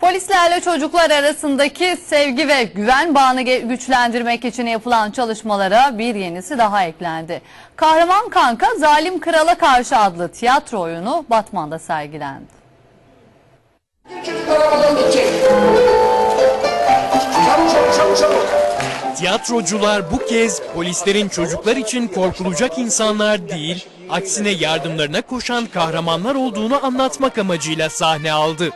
Polislerle çocuklar arasındaki sevgi ve güven bağını güçlendirmek için yapılan çalışmalara bir yenisi daha eklendi. Kahraman Kanka Zalim Krala Karşı adlı tiyatro oyunu Batman'da sergilendi. Tiyatrocular bu kez polislerin çocuklar için korkulacak insanlar değil, aksine yardımlarına koşan kahramanlar olduğunu anlatmak amacıyla sahne aldı.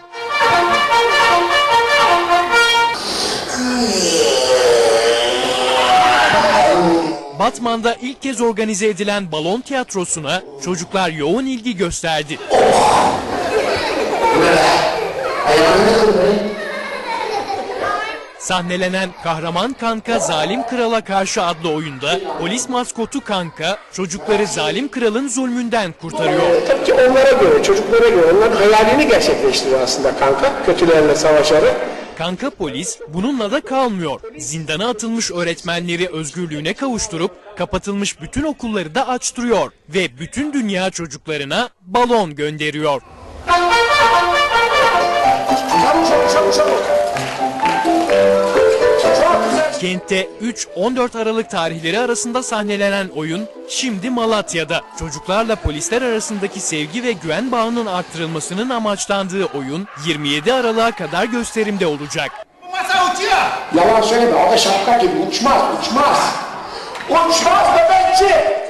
Batman'da ilk kez organize edilen balon tiyatrosuna çocuklar yoğun ilgi gösterdi. Sahnelenen Kahraman Kanka Zalim Krala Karşı adlı oyunda polis maskotu Kanka çocukları zalim kralın zulmünden kurtarıyor. Tabii ki onlara göre, çocuklara göre, onların hayalini gerçekleştiriyor aslında kanka. Kötülerle savaşarak. Kanka polis bununla da kalmıyor. Zindana atılmış öğretmenleri özgürlüğüne kavuşturup kapatılmış bütün okulları da açtırıyor ve bütün dünya çocuklarına balon gönderiyor. Kentte 3-14 Aralık tarihleri arasında sahnelenen oyun şimdi Malatya'da. Çocuklarla polisler arasındaki sevgi ve güven bağının arttırılmasının amaçlandığı oyun 27 Aralık'a kadar gösterimde olacak. Masa uçuyor. Yalan söyleme, o da şapka gibi uçmaz, uçmaz. Uçmaz bebekçi.